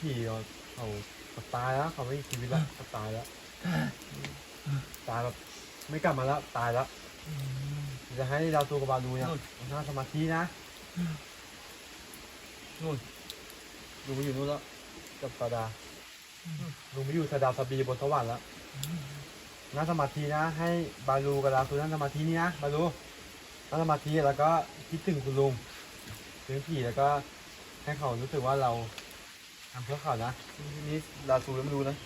ผีเขาเขาเขาตายแล้วเขาไม่มีชีวิตแล้วเขาตายแล้วตายแบบไม่กลับมาแล้วตายแล้วจะให้เราตัวกับบาลูเนี่ยนั่งสมาธินะนู่นลุงไปอยู่นู่นแล้วกับสาดาลุงไปอยู่สาดาสบีบนสวรรค์แล้วนั่งสมาธินะ ให้บาลูกับเราตัวนั่งสมาธินี่นะบาลูนั่งสมาธิแล้วก็คิดถึงคุณลุงถึงผีแล้วก็ให้เขารู้สึกว่าเราทำเพื่อเขานะนี่ลาซูไม่รู้นะ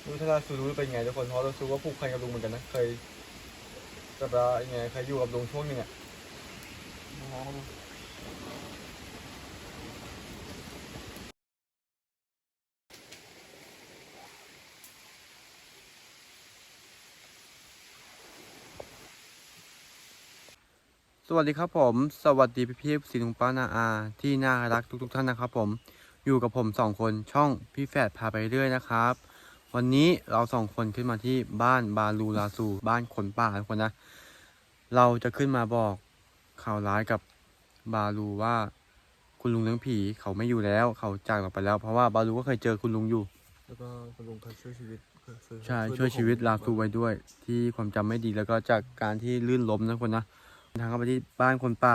ไม่รู้ถ้าลาซูรู้เป็นไงทุกคนเพราะลาซูก็ผูกพันกับลุงเหมือนกันนะเคยกับเราไงเคยอยู่กับลุงช่วงหนึ่งอะสวัสดีครับผม สวัสดีพี่พี่สิลุงป้านาอาที่น่ารักทุกๆท่านนะครับผม อยู่กับผมสองคนช่องพี่แฝดพาไปเรื่อยนะครับ วันนี้เราสองคนขึ้นมาที่บ้านบาลูลาซูบ้านคนป่าทุกคนนะ เราจะขึ้นมาบอกข่าวร้ายกับบาลูว่าคุณลุงเลี้ยงผีเขาไม่อยู่แล้ว เขาจากเราไปแล้ว เพราะว่าบาลูก็เคยเจอคุณลุงอยู่ แล้วก็คุณลุงเคยช่วยชีวิตเคยซื้อใช่ช่วยชีวิตลาซูไว้ด้วย ที่ความจำไม่ดีแล้วก็จากการที่ลื่นล้มนะทุกคนนะทางเข้าไปที่บ้านคนป่า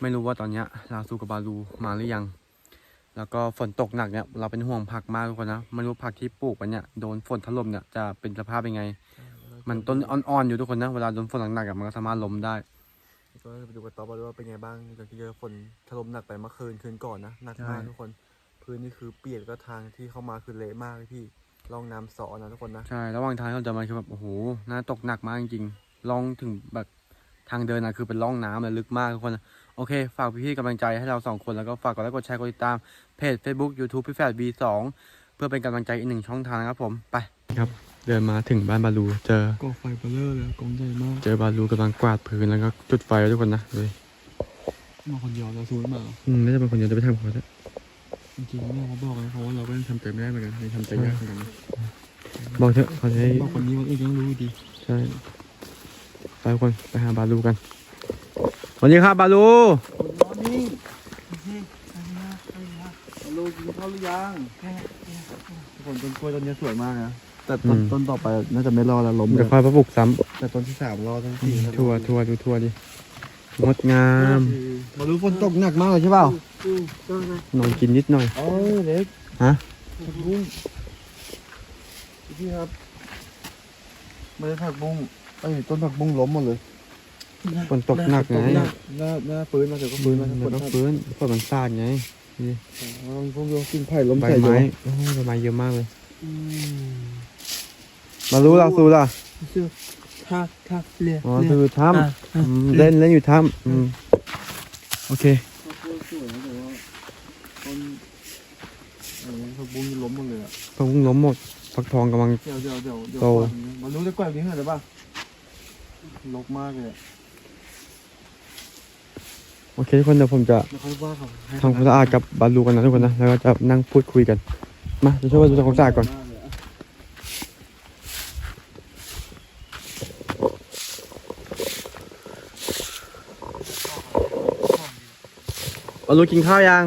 ไม่รู้ว่าตอนเนี้ยลาซูกับบาลูมาหรือยัง แล้วก็ฝนตกหนักเนี่ยเราเป็นห่วงผักมากทุกคนนะไม่รู้ผักที่ปลูกไปเนี่ยโดนฝนถล่มเนี่ยจะเป็นสภาพเป็นไง มันต้นอ่อนๆอยู่ทุกคนนะเวลาโดนฝนหนักๆอะมันก็สามารถล้มได้แล้วก็ไปดูกันต่อไปด้วยว่าเป็นไงบ้างหลังจากเจอฝนถล่มหนักไปเมื่อคืนคืนก่อนนะหนักมากใช่ทุกคน พื้นนี่คือเปียกแล้วก็ทางที่เข้ามาคือเละมากเลยพี่ลองน้ำสอนะทุกคนนะใช่ระหว่างทางที่เราจะมาคือแบบโอ้โหน่าตกหนักมากจริงๆลองถึงแบบทางเดินนะคือเป็นร่องน้ำเลยลึกมากทุกคนนะ โอเค ฝากพี่ๆกำลังใจให้เราสองคนแล้วก็ฝากกดไลค์กดแชร์กดติดตามเพจ Facebook YouTube พี่แฝด V2 เพื่อเป็นกำลังใจอีกหนึ่งช่องทางนะครับผมไปครับ เดินมาถึงบ้านบาลูเจอกองไฟเบลเลอร์เลยกองใหญ่มาก เจอบาลูกำลังกวาดพื้นแล้วก็จุดไฟไว้ทุกคนนะเลยมาคนเดียวเราซูนมาอืมน่าจะเป็นคนเดียวจะไปทำเขาแล้วจริงๆเนี่ยเขาบอกนะเขาว่าเราก็ยังทำใจไม่ได้เหมือนกันยังทำใจยากเหมือนกันนะบอกเถอะเขาจะให้บอกคนนี้คนอื่นยังรู้ดีใช่ไปทุกคนไปหาบาลูกัน สวัสดีครับบาลูคุณมอนี่ฮัลโหลกินข้าวหรือยังทุกคนต้นกล้วยต้นนี้สวยมากนะ แต่ต้นต้นต่อไปน่าจะไม่รอดแล้วล้มเลเดี๋ยวยค่อยมาปลูกซ้แต่ต้นที่สามรอดทั้งสี่ำทัวร์ทัวร์ดูทัวร์ดิงดงามมาดูฝนตกหนักมากเลยใช่เปล่านอนกินนิดหน่อยเอ้ยเล็กฮะผักบุ้งพี่ครับไม่ได้ผักบุ้งไอ้ยต้นผักบุ้งล้มหมดเลย ฝนตกหนักไงหน้าหน้าหน้าฟื้นมาเดี๋ยวก็ฟื้นมามันฝนต้องฟื้นฝนมันซาดไงนี่พวกโยกินไผ่ล้มใบใส่โยไม้ใบไม้เยอะมากเลยมารู้ลาซูล่ะถือท่าท่าเรืออ๋อคือถ้อ่ำอืมเล่นเล่นอยู่ถ้ำอืมโอเคผักบุ้งสวยนะแต่ว่าต้นอะไรนบุ้งล้มหมดเลยอะพระพุงล้มหมดฟักทองกำลังเดี๋ยวเดี๋ยวเดี๋ยวเดี๋ยวโตก่อนมารู้จะกวานี้เหรอป่ะลกมากเลย โอเคทุกคนเดี๋ยวผมจะทำความสะอาดกับบาลูกันนะทุกคนนะแล้วก็จะนั่งพูดคุยกัน มาจะช่วยบาลูทำความสะอาดก่อนบาลูกินข้าวยัง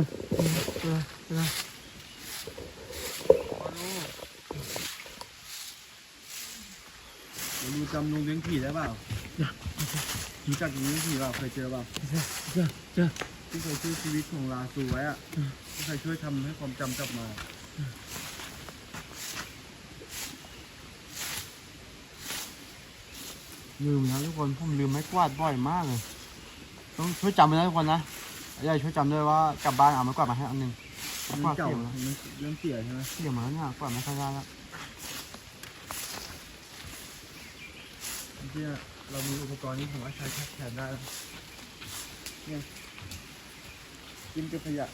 บาลูจำลุงเลี้ยงผีได้เปล่ารู้จักลุงเลี้ยงผีเปล่าเคยเจอเปล่าเจอเจอที่เคยช่วยชีวิตของลาซูไว้อะที่เคยช่วยทำให้ความจำกลับมาลืมนะทุกคนผมลืมไม้กวาดบ่อยมากเลยต้องช่วยจำไว้นะทุกคนนะยายช่วยจำด้วยว่ากลับบ้านเอาไม้กวาดมาให้อันหนึ่งไม้กวาดเสียแล้วเรื่องเสียใช่ไหมเสียมาแล้วเนี่ยกวาดไม่ค่อยได้แล้ว ที่เรามีอุปกรณ์นี้ผมว่าใช้แทนได้แล้วเนี่ยกินกับขยะ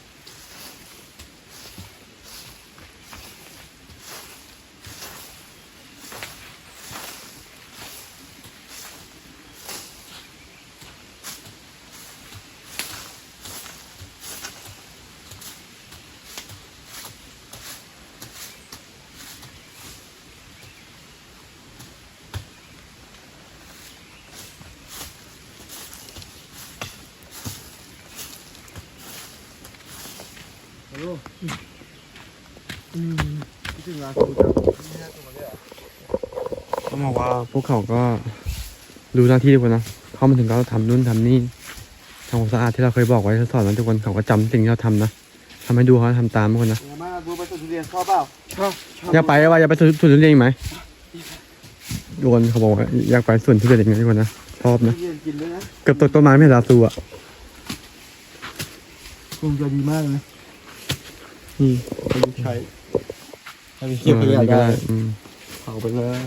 บาลู อืม คิดถึงร้านกูจังนี่แค่ ตัวมันเลยเหรอต้องบอกว่าพวกเขาก็รู้หน้าที่ทุกคนนะ เข้ามาถึงก็ทำนู่นทำนี่ทำความสะอาดที่เราเคยบอกไว้สอนนั้นทุกคนเขาก็จำสิ่งที่เราทำนะทำให้ดูเขาทำตามทุกคนนะเป็นไงบ้างดูไปสวนทุเรียนชอบเปล่าชอบชอบอยากไปว่าอยากไปสวนสวนทุเรียนอีกไหมทุกคนเขาบอกว่าอยากไปสวนทุเรียนอีกไหมทุกคนนะชอบนะทุเรียนกินด้วยนะเกือบตกต้นไม้ไม่เห็นลาซูอะคงจะดีมากเลยนะนี่ไปใช้ ถ้าไปเก็บขยะอันนี้ก็ได้อืมเผาไปเลย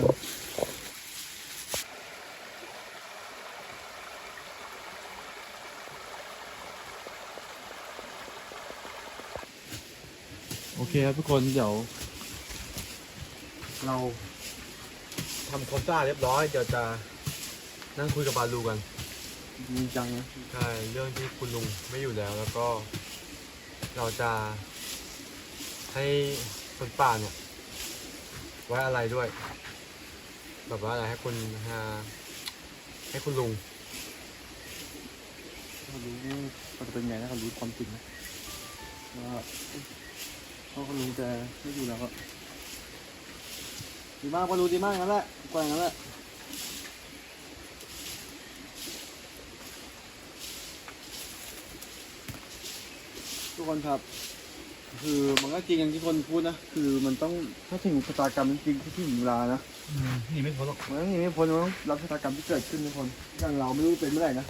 โอเคครับทุกคนเดี๋ยว เราทำความสะอาเรียบร้อยเดี๋ยวจะนั่งคุยกับบาลูกันจริงจังนะใช่เรื่องที่คุณลุงไม่อยู่แล้วแล้วก็ เราจะให้คนป่าเนี่ย ไว้อะไรด้วย แบบว่าอะไรให้คุณฮาให้คุณลุงเขารู้เขาจะเป็นไงนะเขารู้ความจริงนะว่าเขาก็รู้แต่ไม่อยู่แล้วก็ดีมากก็รู้ดีมากงั้นแหละกว่างั้นแหละทุกคนครับ คือมันก็จริงอย่างที่คนพูดนะคือมันต้องถ้าถึงชะตากรรมจริงๆที่ถึงเวลานะนี่ไม่พ้นหรอกมันต้องหนีไม่พ้นมันต้องรับชะตากรรมที่เกิดขึ้นทุกคนอย่างเราไม่รู้เป็นเมื่อไหร่นะ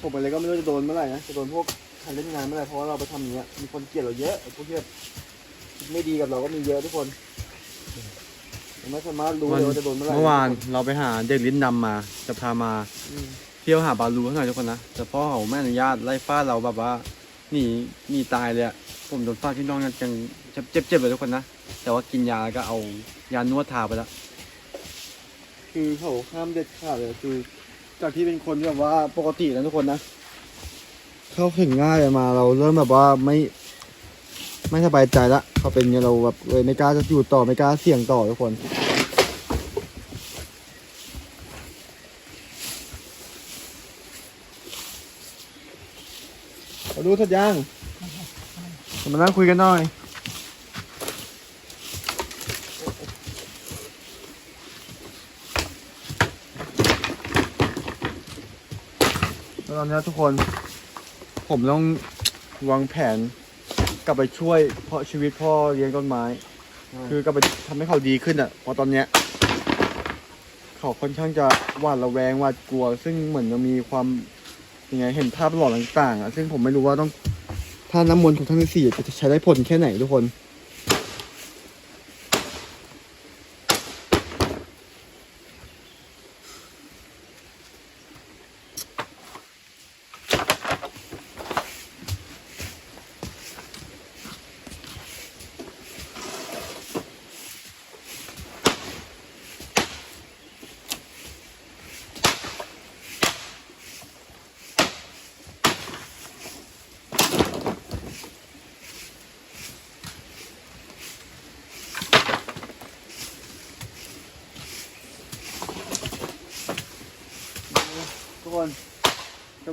ผมไปเลยก็ไม่รู้จะโดนเมื่อไหร่นะจะโดนพวกใครเล่นงานเมื่อไหร่เพราะว่าเราไปทำอย่างเงี้ยมีคนเกลียดเราเยอะไอ้พวกที่แบบคิดไม่ดีกับเราก็มีเยอะทุกคนเราไม่สามารถรู้เลยว่าจะโดนเมื่อไหร่เมื่อวานเราไปหาเด็กลิ้นดำมา จะพามาอืมเที่ยวหาบาลูข้างในทุกคนนะแต่พ่อเขาไม่อนุญาตไล่ฟาดเราแบบว่าหนีหนีตายเลยอะ ผมโดนฟาดที่น้องยังจังเจ็บเจ็บเลยทุกคนนะ แต่ว่ากินยาแล้วก็เอายานวดทาไปแล้ว คือเขาห้ามเด็ดขาดเลยคือ จากที่เป็นคนที่แบบว่าปกติแล้วทุกคนนะ เข้าถึงง่ายมาเราเริ่มแบบว่าไม่ ไม่สบายใจละเขาเป็นไงเราแบบเลยไม่กล้าจะอยู่ต่อไม่กล้าเสี่ยงต่อทุกคนเราดูสัญญา งมานั่งคุยกันหน่อยแล้วตอนนี้ทุกคน ผมต้องวางแผนกลับไปช่วยเพราะชีวิตพ่อเลี้ยงต้นไม้ คือกลับไปทำให้เขาดีขึ้นอะเพราะตอนเนี้ยเขาค่อนข้างจะหวาดระแวงหวาดกลัว ซึ่งเหมือนจะมีความยังไงเห็นภาพหลอนต่างๆอะซึ่งผมไม่รู้ว่าต้อง ถ้าน้ำมนต์ของท่านที่สี่จะใช้ได้ผลแค่ไหนทุกคน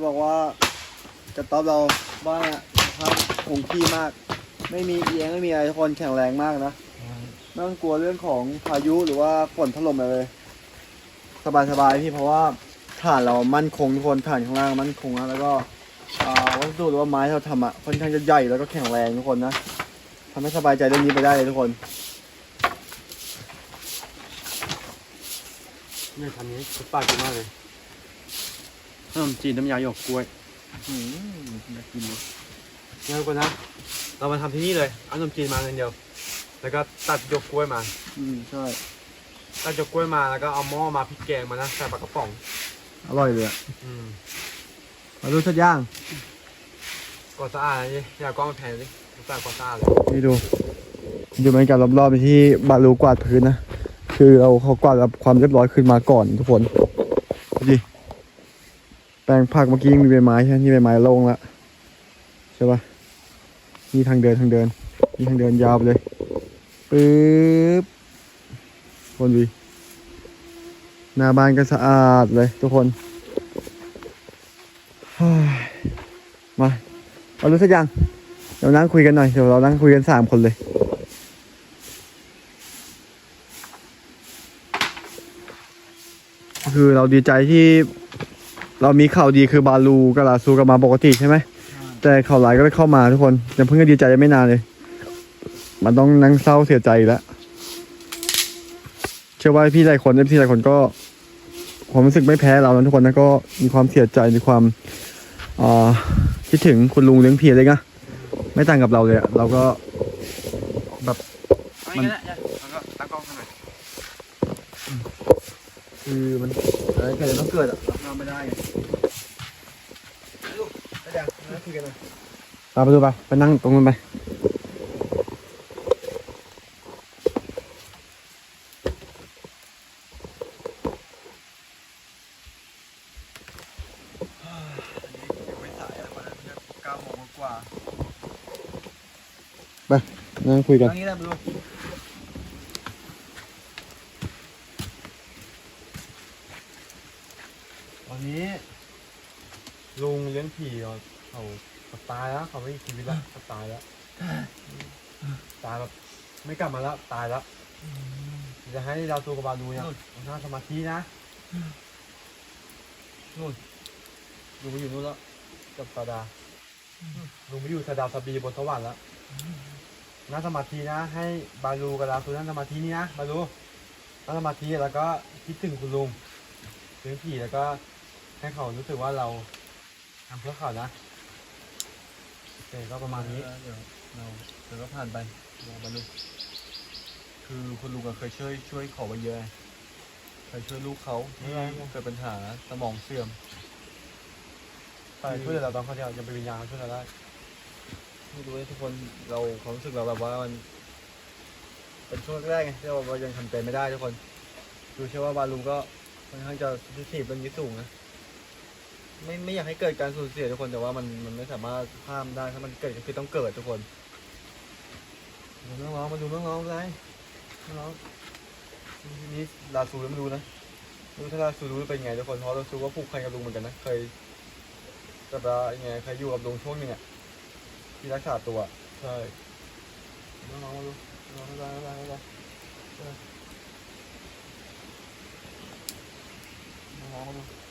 บอกว่ากระต๊อบเราบ้านอะสภาพคงที่มาก ไม่มีเอียงไม่มีอะไรทุกคนแข็งแรงมากนะไม่ต้องกลัวเรื่องของพายุหรือว่าฝนถล่มอะไรเลยสบายๆพี่เพราะว่าฐานเรามั่นคงทุกคนฐานข้างล่างมั่นคงนะแล้วก็อวัสดุหรือว่าไม้ที่เราทำอะค่อนข้างจะใหญ่แล้วก็แข็งแรงทุกคนนะทำให้สบายใจเรื่องนี้ไปได้เลยทุกคนเนี่ยทำนี้สุดปากมากเลย ขนมจีนน้ำยาหยกกล้วยอืมอยากกินเลยเนี่ยทุกคนนะ เรามาทำที่นี่เลย เอาขนมจีนมาเงินเดียว แล้วก็ตัดหยกกล้วยมา อืมใช่ตัดหยกกล้วยมา แล้วก็เอาหม้อมาพริกแกงมานะใส่ปลากระป๋อง อร่อยเลยอะอืมมาดูชัดย่างกดสะอาดนะนี่อย่ากล้องแพงดิสะอาดกว่าสะอาดเลยนี่ดูดูบรรยากาศรอบๆไปที่บาลูกวาดพื้นนะ คือเราเขากวาดแบบความเรียบร้อยขึ้นมาก่อนทุกคนดูดิ แปลงผักเมื่อกี้มีใบไม้ใช่ไหมนี่ใบไม้โล่งละใช่ปะนี่ทางเดินทางเดินนี่ทางเดินยาวเลยปึ๊บคนวีหน้าบ้านก็สะอาดเลยทุกคนมาเอารู้สักอย่างเดี๋ยวนั่งคุยกันหน่อยเดี๋ยวเรานั่งคุยกันสามคนเลยคือเราดีใจที่ เรามีข่าวดีคือบาลูกับลาซูกลับมาปกติใช่ไหม แต่ข่าวร้ายก็ไม่เข้ามาทุกคนยังเพิ่งจะดีใจยังไม่นานเลย มันต้องนั่งเศร้าเสียใจอีกแล้ว เชื่อว่าพี่หลายคนเอฟซีหลายคนก็ความรู้สึกไม่แพ้เรานะทุกคนนะก็มีความเสียใจมีความอ่าคิดถึงคุณลุงเลี้ยงผีเลยนะไม่ต่างกับเราเลยอะเราก็แบบเอาอย่างนี้แหละเนี่ยแล้วก็ตั้งกล้องข้างในคือมัน อะไรเกิดต้องเกิดอะรับน้ำไม่ได้ไงลูกไปเดี๋ยวนั่งคุยกันน่อยตามไปดูไปไปนั่งตรงนั้นไปไม่สายแล้ววันนั้นเนี่ยเก้าโมงกว่านั่งคุยกันนั่งนี้แหละลูก นนี้ ลุงเลี้ยงผีเขาเขาเขาตายแล้วเขาไม่มีชีวิตแล้วเขาตายแล้วตายแบบไม่กลับมาแล้วตายแล้วจะให้เราตัวกับบาดูเนี่ยนั่งสมาธินะนู่นลุงไปอยู่นู่นแล้วกับตาดาลุงไปอยู่สะดาวสบีบนสวรรค์แล้วนั่งสมาธินะ ให้บาลูกับเราตัวนั่งสมาธินี่นะบาลูนั่งสมาธิแล้วก็คิดถึงคุณลุงเลี้ยงผีแล้วก็ ให้เขารู้สึกว่าเราทำเพื่อเขานะโอเคก็ประมาณนี้ เดี๋ยวเราเดี๋ยวก็ผ่านไปรอบรรลุคือคุณลุงอะเคยช่วยช่วยขอไว้เยอะไงเคยช่วยลูกเขาที่เกิดปัญหาสมองเสื่อมใช่ช่วยเหลือเราตอนเขาจะยังเป็นวิญญาณช่วยเราได้ ไม่รู้เลยทุกคนเราความรู้สึกเราแบบว่ามัน เป็นช่วงแรกไงที่เราเรายังทำใจไม่ได้ทุกคนดูเชื่อว่าบาลูก็ค่อนข้างจะทิถีบเรื่องนี้สูงนะ ไม่ไม่อยากให้เกิดการสูญเสียทุกคนแต่ว่ามันมันไม่สามารถห้ามได้ถ้ามันเกิดก็คือต้องเกิดทุกคนดูน้องๆมาดูน้องๆเลยน้องนี้ลาซูยังไม่รู้นะไม่รู้ถ้าลาซูรู้เป็นไงทุกคนเพราะลาซูก็ผูกพันกับลุงเหมือนกันนะเคยกับลาไงเคยอยู่กับลุงช่วงนึงอะที่รักษาตัวใช่น้องๆมาดูน้องๆมาดูมาดูมาดูเออน้องๆม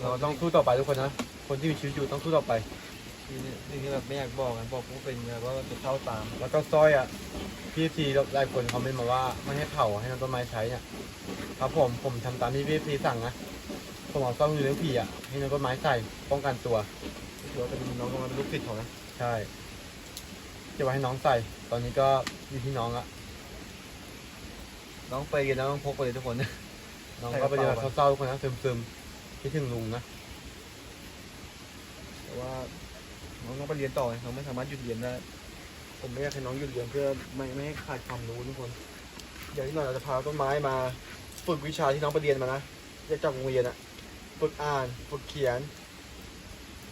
เราต้องสู้ต่อไปทุกคนนะ คนที่มีชีวิตอยู่ต้องสู้ต่อไปนี่นี่ที่แบบไม่อยากบอกกันบอกว่าเป็นแบบว่าจะเข้าตาม แล้วก็สร้อยอะพี่ทีหลายคนเขาไม่มาว่าไม่ให้เผาให้น้ำต้นไม้ใช้เนี่ยครับผมผมทำตามที่พี่ทีสั่งนะผมเอาสร้อยมือเลี้ยงผีอะให้น้ำต้นไม้ใส่ป้องกันตัวถือว่าเป็นน้องกำลังเป็นลูกศิษย์เขานะใช่จะไว้ให้น้องใส่ ตอนนี้ก็อยู่ที่น้องอะน้องไปกันนะต้องพกไปเลยทุกคนนะน้องใส่กก็ระไปเป๋าเดินไปเศร้าๆทุกคนนะซึมๆ คิดถึงลุงนะแต่ว่าน้องต้องไปเรียนต่อไงน้องไม่สามารถหยุดเรียนได้ผมไม่อยากให้น้องหยุดเรียนเพื่อไม่ไม่ให้ขาดความรู้ทุกคน อย่างที่หน่อยเราจะพาต้นไม้มา ฝึกวิชาที่น้องไปเรียนมานะเรียกจากโรงเรียนอะฝึกอ่านฝึกเขียน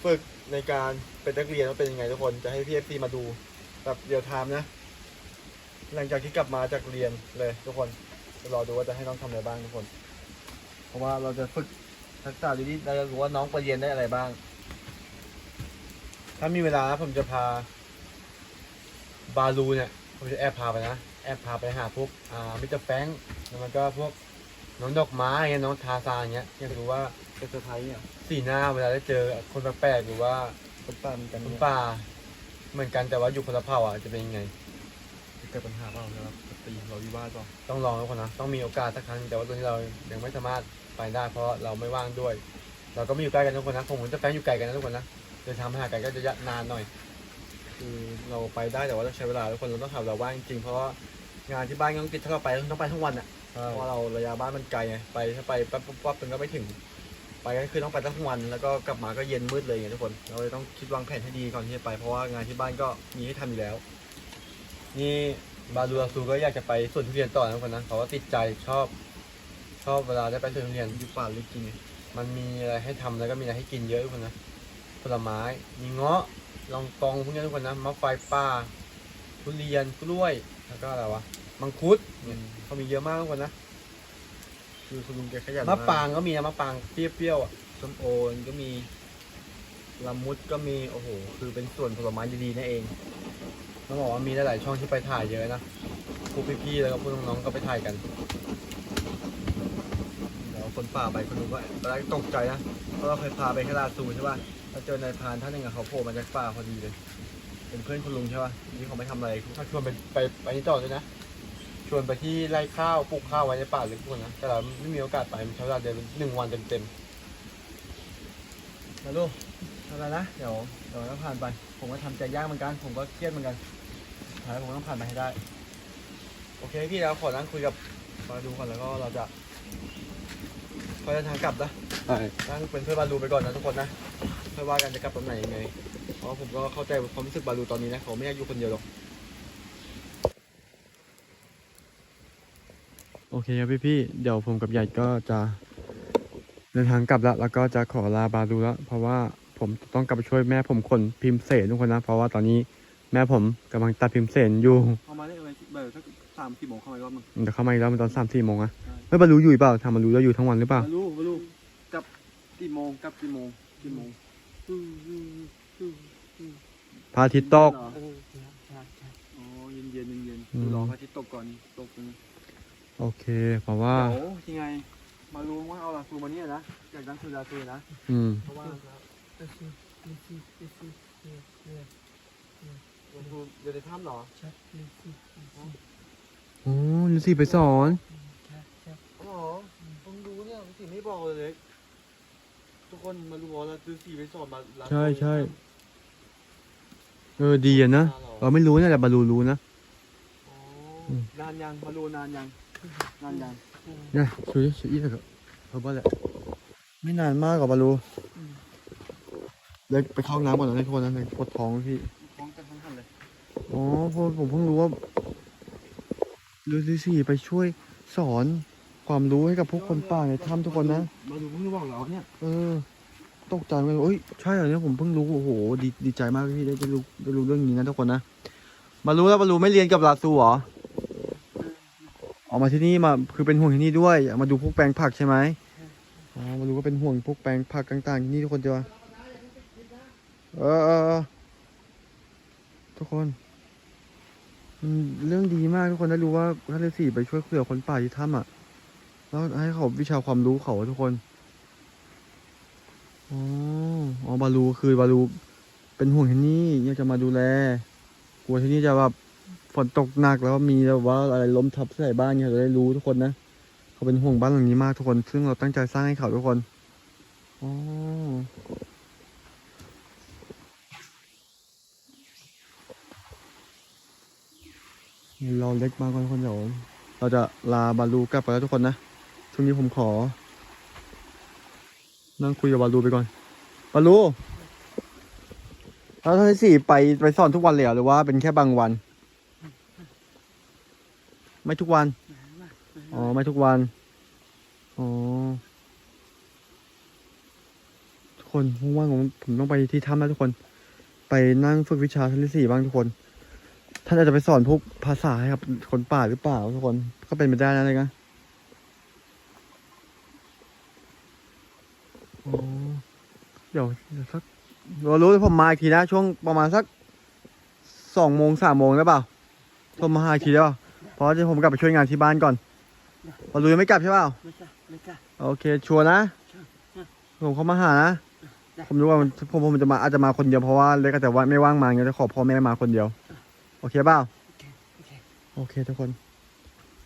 ฝึกในการเป็นนักเรียนว่าเป็นยังไงทุกคนจะให้พี่เอฟซีมาดูแบบเดียวไทม์นะ หลังจากที่กลับมาจากเรียนเลยทุกคนจะรอดูว่าจะให้น้องทำอะไรบ้างทุกคน เพราะว่าเราจะฝึก ทักษะดีๆเราจะรู้ว่าน้องไปเรียนได้อะไรบ้าง ถ้ามีเวลานะผมจะพา บาลูเนี่ย ผมจะแอบพาไปนะ แอบพาไปหาพวกอ่ามิสเตอร์แฟรงค์แล้วมันก็พวกน้องดอกไม้เงี้ยน้องทาซานเงี้ยอยากรู้ว่าเป็นเซอร์ไพรส์เนี่ยสีหน้าเวลาได้เจอคนแปลกๆหรือว่าเป็นป้าเหมือนกันคนเนี่ยป่า เหมือนกันแต่ว่าอยู่คนละเผ่าอะจะเป็นยังไง จะเกิดปัญหาเปล่านะครับจะตีเราวิวาทเปล่าต้องลองทุกคนนะต้องมีโอกาสสักครั้งแต่ว่าตอนนี้เรายังไม่สามารถไปได้ เพราะเราไม่ว่างด้วย เราก็ไม่อยู่ใกล้กันทุกคนนะผมกับมิสเตอร์แฟรงค์อยู่ไกลกันนะทุกคนนะเดินทางมาหากันก็จะยะนานหน่อย คือเราไปได้แต่ว่าต้องใช้เวลาทุกคนเราต้องหาเวลาว่างจริงๆเพราะว่างานที่บ้านก็ต้องติดถ้าเราไปต้องไปทั้งวันอะเพราะว่าเราระยะบ้านมันไกลไงไปถ้าไปปั๊บปั๊บปั๊บมันก็ไม่ถึง ไปก็คือต้องไปทั้งวันแล้วก็กลับมาก็เย็นมืดเลยไงทุกคน เราเลยต้องคิดวางแผนให้ดีก่อนที่จะไปเพราะว่างานที่บ้านก็มีให้ทำอยู่แล้ว นี่บาลูอาซูก็อยากจะไปสวนทุเรียนต่อนะทุกคนนะเขาก็ติดใจชอบ ชอบเวลาได้ไปสวนทุเรียนอยู่ป่าลึกจริงไงมันมีอะไรให้ทำแล้วก็มีอะไรให้กินเยอะทุกคนนะผลไม้มีเงาะลองกองพวกนี้ทุกคนนะมะไฟป่าทุเรียนกล้วยแล้วก็อะไรวะมังคุดเนี่ยเขามีเยอะมากทุกคนนะคือคุณลุงแกขยันมะปรางก็มีนะมะปรางเปรี้ยวๆอะส้มโอก็มีละมุดก็มีโอ้โห คือเป็นส่วนผลไม้ดีๆนั่นเอง ต้องบอกว่ามีหลายๆช่องที่ไปถ่ายเยอะนะพวกพี่ๆแล้วก็พวกน้องๆก็ไปถ่ายกันเดี๋ยวคนป่าไปคนดูก็ตอนแรกตกใจนะเพราะเราเคยพาไปแค่ลาซูใช่ป่ะแล้วเจอนายพรานท่านหนึ่งอะเขาโผล่มาจากป่าพอดีเลย เป็นเพื่อนคุณลุงใช่ป่ะนี่เขาไม่ทำอะไรถ้าชวนไปไปไปนี่ต่อด้วยนะ ชวนไปที่ไร่ข้าวปลูกข้าวไว้ในป่าลึกพวกนะแต่เราไม่มีโอกาสไปใช้เวลาเดินหนึ่งวันเต็มๆมาลูกอะไรนะเดี๋ยวเดี๋ยวต้องผ่านไป ผมก็ทำใจยากเหมือนกัน ผมก็เครียดเหมือนกัน ท้ายผมก็ต้องผ่านไปให้ได้ โอเคพี่เราขอนั่งคุยกับมาดูก่อนแล้วก็เราจะค่อยเดินทางกลับนะใช่นั่งเป็นเพื่อนบาลูไปก่อนนะทุกคนนะค่อยว่ากันจะกลับตอนไหนยังไง เพราะผมก็เข้าใจความรู้สึกบาลูตอนนี้นะเขาไม่อยากอยู่คนเดียวหรอก โอเคครับพี่พี่ๆเดี๋ยวผมกับใหญ่ก็จะเดินทางกลับแล้วแล้วก็จะขอลาบาดูแล้วเพราะว่าผมต้องกลับไปช่วยแม่ผมขนพิมพ์เสนทุกคนนะ เพราะว่าตอนนี้ แม่ผมกำลังตัดพิมพ์เสนอยู่เข้ามาได้เลยแบบสักสามสี่โมงเข้ามาอีกรอบมึงเดี๋ยวเข้ามาอีกแล้วมันตอนสามสี่โมงอะใช่ไม่บรรลุอยู่หรือเปล่าทำบรรลุแล้วอยู่ทั้งวันหรือเปล่าบาลูบาลูกลับกี่โมงกลับกี่โมงกี่โมงพระอาทิตย์ตกเหรอเออใช่ใช่ใช่อ๋อเย็นเย็นเย็นเย็นอืมรอพระอาทิตย์ตกก่อนตกนะโอเคเพราะว่าเดี๋ยวยังไง มารู้ว่าเอาลาซูมาเนี่ยนะอยากนั่งคุยลาซูนะอืมเพราะว่า เออสิลิซี่ลิซี่เนี่ยเนี่ยลาซูอยู่ในถ้ำเหรอใช่ลิซี่ลิซี่โอ้ฤาษีไปสอนใช่ใช่อ๋อผมรู้เนี่ยสีไม่บอกเลยเล็กทุกคนมารู้ว่าเราซื้อสีไปสอนมาลาซูใช่ใช่เออดีอะนะเราไม่รู้นะแต่บรรลุรู้นะอ๋ออนานยังมารู้นานยังนานยังเนี่ยช่วยช่วยอีกเถอะเขาบอกแหละไม่นานมากกว่าบรรลุเดี๋ยวไปเข้าห้องน้ำก่อนนะทุกคนนะในปวดท้องพี่ ท้องกันทั้งคันเลย อ๋อเพราะผมเพิ่งรู้ว่าฤาษีไปช่วยสอนความรู้ให้กับพวกคนป่าในถ้ำทุกคนนะ มาดูเพิ่งบอกเราเนี่ย เออ ตกใจเหมือนกันเอ้ย ใช่เหรอเนี่ยผมเพิ่งรู้ โอ้โห ดีดีใจมากพี่ได้ได้รู้ได้รู้เรื่องนี้นะทุกคนนะ มารู้แล้วมารู้ไม่เรียนกับลาซูเหรอออกมาที่นี่มาคือเป็นห่วงที่นี่ด้วยอยากมาดูพวกแปลงผักใช่ไหมอ๋อมารู้ก็เป็นห่วงพวกแปลงผักต่างๆที่นี่ทุกคนจ้ะเออเออเออทุกคนมัน เรื่องดีมากทุกคนได้รู้ว่าท่านฤาษีไปช่วยเหลือคนป่าที่ถ้ำอะ แล้วให้เขาวิชาความรู้เขาทุกคน อ๋ออ๋อบาลูคือบาลูเป็นห่วงที่นี่อยากจะมาดูแล กลัวที่นี่จะแบบฝนตกหนักแล้วมีแบบว่าอะไรล้มทับใส่บ้านเนี่ยจะได้รู้ทุกคนนะเขาเป็นห่วงบ้านหลังนี้มากทุกคน ซึ่งเราตั้งใจสร้างให้เขาทุกคน อ๋อ เราเล็กมากทุกคนเดี๋ยวเราจะลาบาลูกลับไปแล้วทุกคนนะช่วงนี้ผมขอ นั่งคุยกับบาลูไปก่อนบาลูแล้วท่านที่สี่ไปไปสอนทุกวันเลยหรอหรือว่าเป็นแค่บางวัน ไม่ทุกวัน อ๋อ ไม่ทุกวัน อ๋อ ทุกคนว่างๆผมผมต้องไปที่ถ้ำแล้วทุกคน ไปนั่งฝึกวิชาท่านที่สี่บ้างทุกคน ท่านอาจจะไปสอนพวกภาษาให้กับคนป่าหรือเปล่าทุกคนก็เป็นไปได้นะเลยนะอ๋อเดี๋ยวเดี๋ยวสักเรารู้ผมมาอีกทีนะ ช่วงประมาณสักสองโมงสามโมงได้เปล่าโทรมาหาอีกทีได้เปล่าเพราะเดี๋ยวผมกลับไปช่วยงานที่บ้านก่อนเรารู้ยังไม่กลับใช่เปล่าไม่ใช่ไม่ใช่โอเค ชัวร์นะใช่ใช่ผมเข้ามาหานะได้ผมรู้ว่ามันผมผมจะมาอาจจะมาคนเดียวเพราะว่าเล็กอาจจะว่าไม่ว่างมาเงี้ยจะขอพ่อแม่มาคนเดียวโอ เคเปล่าโอเคโอเคโอเคทุกคน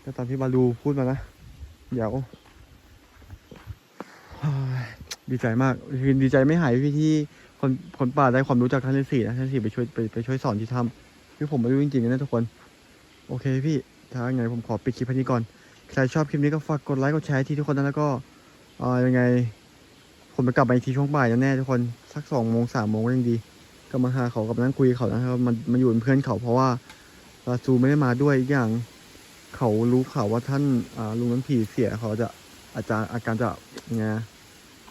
ก็ตามที่บาลูพูดมานะ เดี๋ยวเฮ้ยดีใจมากคือดีใจไม่หายพี่ที่คนคนป่าได้ความรู้จากท่านฤาษีนะท่านฤาษีไปช่วยไปไปช่วยสอนที่ถ้ำคือผมไม่รู้จริงๆนะทุกคน โอเคพี่ถ้าไงผมขอปิดคลิปแค่นี้ก่อนใครชอบคลิปนี้ก็ฝากกดไลค์กดแชร์ที่ทุกคนนะแล้วก็เอ่อยังไงผมจะกลับมาอีกทีช่วงบ่ายแน่ๆทุกคนสักสองโมงสามโมงก็ยังดี ก็มาหาเขากับนั่งคุยเขานะครับมันมาอยู่เป็นเพื่อนเขาเพราะว่าลาซูไม่ได้มาด้วยอีกอย่างเขารู้ข่าวว่าท่านอ่าลุงน้ำผีเสียเขาจะอาจจะอาการจะไง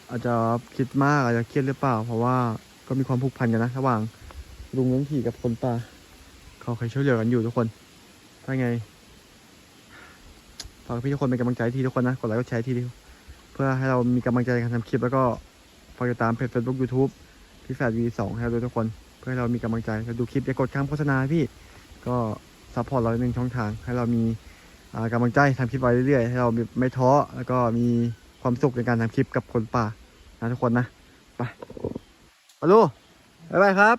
อาจจะคิดมากอาจจะเครียดหรือเปล่า เพราะว่าก็มีความผูกพันกันนะระหว่างลุงน้ำผีกับคนป่าเขาเคยช่วยเหลือกันอยู่ทุกคนถ้าไงฝากพี่ทุกคนเป็นกำลังใจทีทุกคนนะกดไลค์กดแชร์ทีเดียวเพื่อให้เรามีกำลังใจในการทำคลิปแล้วก็ฝากติดตามเพจ Facebook YouTube ที่แฟดวีสองให้เราด้วยทุกคนเพื่อให้เรามีกำลังใจแล้วดูคลิปอย่ากดข้ามโฆษณาพี่ก็ซัพพอร์ตเราหนึ่งช่องทาง ให้เรามีอ่ากำลังใจทำคลิปไว้เรื่อยๆให้เราไม่ท้อแล้วก็มีความสุขในการทำคลิปกับคนป่านะทุกคนนะไปฮัลโหลบ๊ายบายครับ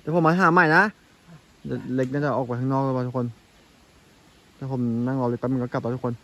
เดี๋ยวผมมาหาใหม่นะเล็กน่าจะออกไปข้างนอกแล้วว่ะทุกคนถ้าผมนั่งรอเล็กแป๊บนึงก็กลับแล้วทุกคน